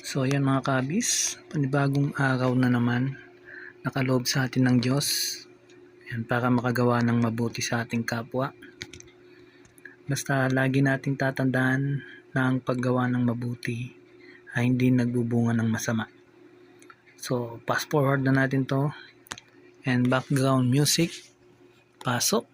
So ayan mga kabis, panibagong araw na naman nakaloob sa atin ng Diyos yan, para makagawa ng mabuti sa ating kapwa. Basta lagi nating tatandaan na ang paggawa ng mabuti ay hindi nagbubunga ng masama. So fast forward na natin to and background music pasok.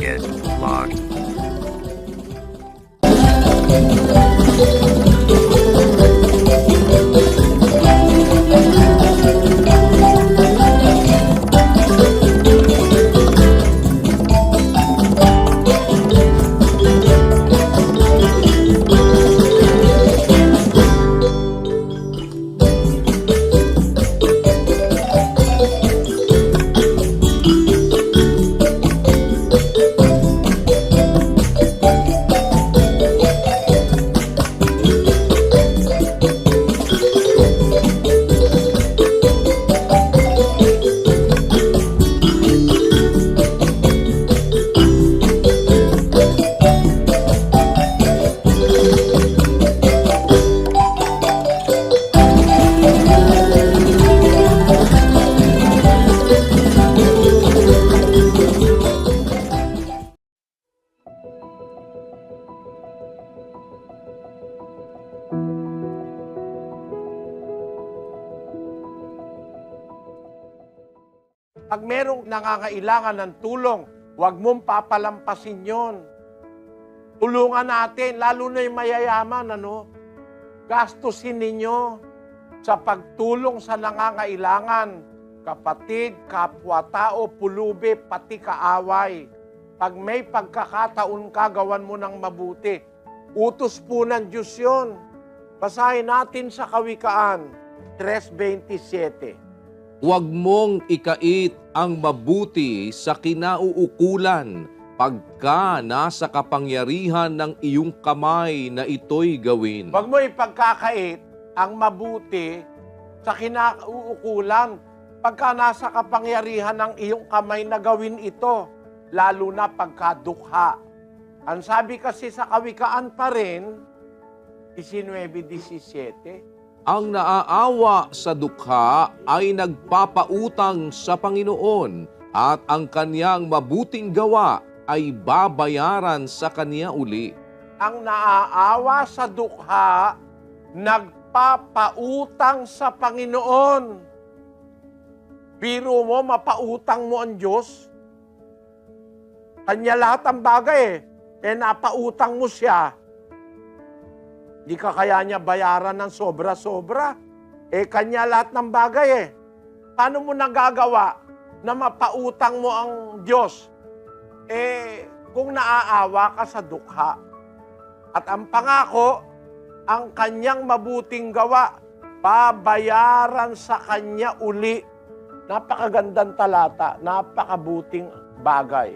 Get Locked. Pag merong nangangailangan ng tulong, huwag mong papalampasin yon. Tulungan natin, lalo na yung mayayaman, ano? Gastusin ninyo sa pagtulong sa nangangailangan. Kapatid, kapwa-tao, pulubi, pati kaaway. Pag may pagkakataon ka, gawan mo ng mabuti. Utos po ng Diyos yun. Basahin natin sa Kawikaan 3.27. Huwag mong ikait ang mabuti sa kinauukulan pagka nasa kapangyarihan ng iyong kamay na ito'y gawin. Huwag mo ipagkakait ang mabuti sa kinauukulan pagka nasa kapangyarihan ng iyong kamay na gawin ito, lalo na pagkadukha. Ang sabi kasi sa kawikaan pa rin, 19.17, Ang naaawa sa dukha ay nagpapautang sa Panginoon at ang kanyang mabuting gawa ay babayaran sa kanya uli. ang naaawa sa dukha, nagpapautang sa Panginoon. Biro mo, mapautang mo ang Diyos. Kanya lahat ang bagay eh. Eh, napautang mo siya. Di ka kaya niya bayaran ng sobra-sobra. Eh, kanya lahat ng bagay eh. Paano mo nagagawa na mapautang mo ang Diyos? Eh, kung naaawa ka sa dukha. At ang pangako, ang kanyang mabuting gawa, babayaran sa kanya uli. Napakagandang talata, napakabuting bagay.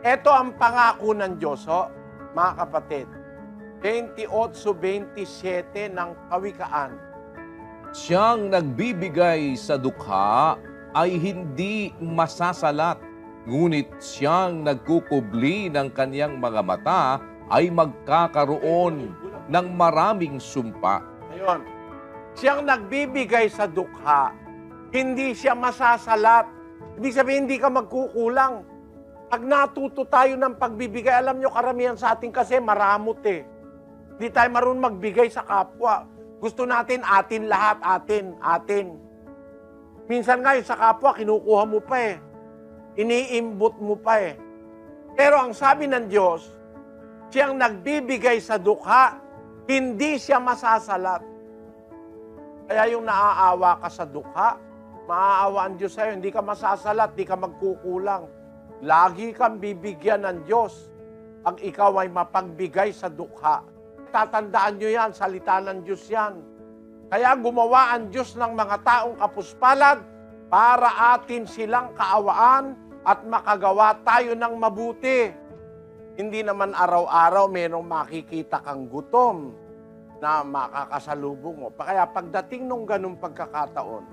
Ito ang pangako ng Diyos, ho, mga kapatid. 28-27 ng Kawikaan. Siyang nagbibigay sa dukha ay hindi masasalat, ngunit siyang nagkukubli ng kanyang mga mata ay magkakaroon ng maraming sumpa. Ayun. Siyang nagbibigay sa dukha, hindi siya masasalat. Ibig sabihin, hindi ka magkukulang. Pag natuto tayo ng pagbibigay, alam nyo, karamihan sa atin kasi maramot eh. Hindi tayo marunong magbigay sa kapwa. Gusto natin atin lahat, atin, atin. Minsan nga yung sa kapwa, kinukuha mo pa eh. Iniimbot mo pa eh. Pero ang sabi ng Diyos, siyang nagbibigay sa dukha, hindi siya masasalat. Kaya yung naaawa ka sa dukha, maaawa ang Diyos sa'yo, hindi ka masasalat, hindi ka magkukulang. Lagi kang bibigyan ng Diyos pag ikaw ay mapagbigay sa dukha. Tatandaan nyo yan, salita ng Diyos yan. Kaya gumawa ang Diyos ng mga taong kapuspalad para atin silang kaawaan at makagawa tayo ng mabuti. Hindi naman araw-araw merong makikita kang gutom na makakasalubong mo. Kaya pagdating nung ganung pagkakataon,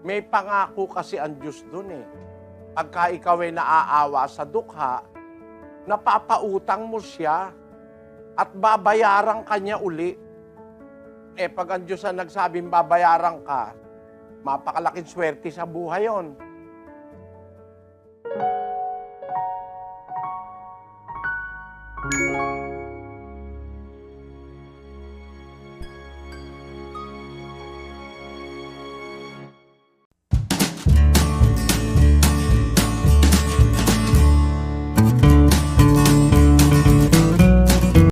may pangako kasi ang Diyos dun eh. Pagka ikaw ay naaawa sa dukha, napapautang mo siya at babayaran kanya uli. Eh pag ang Diyos ang nagsabing babayaran ka, mapakalaking swerte sa buhay yon.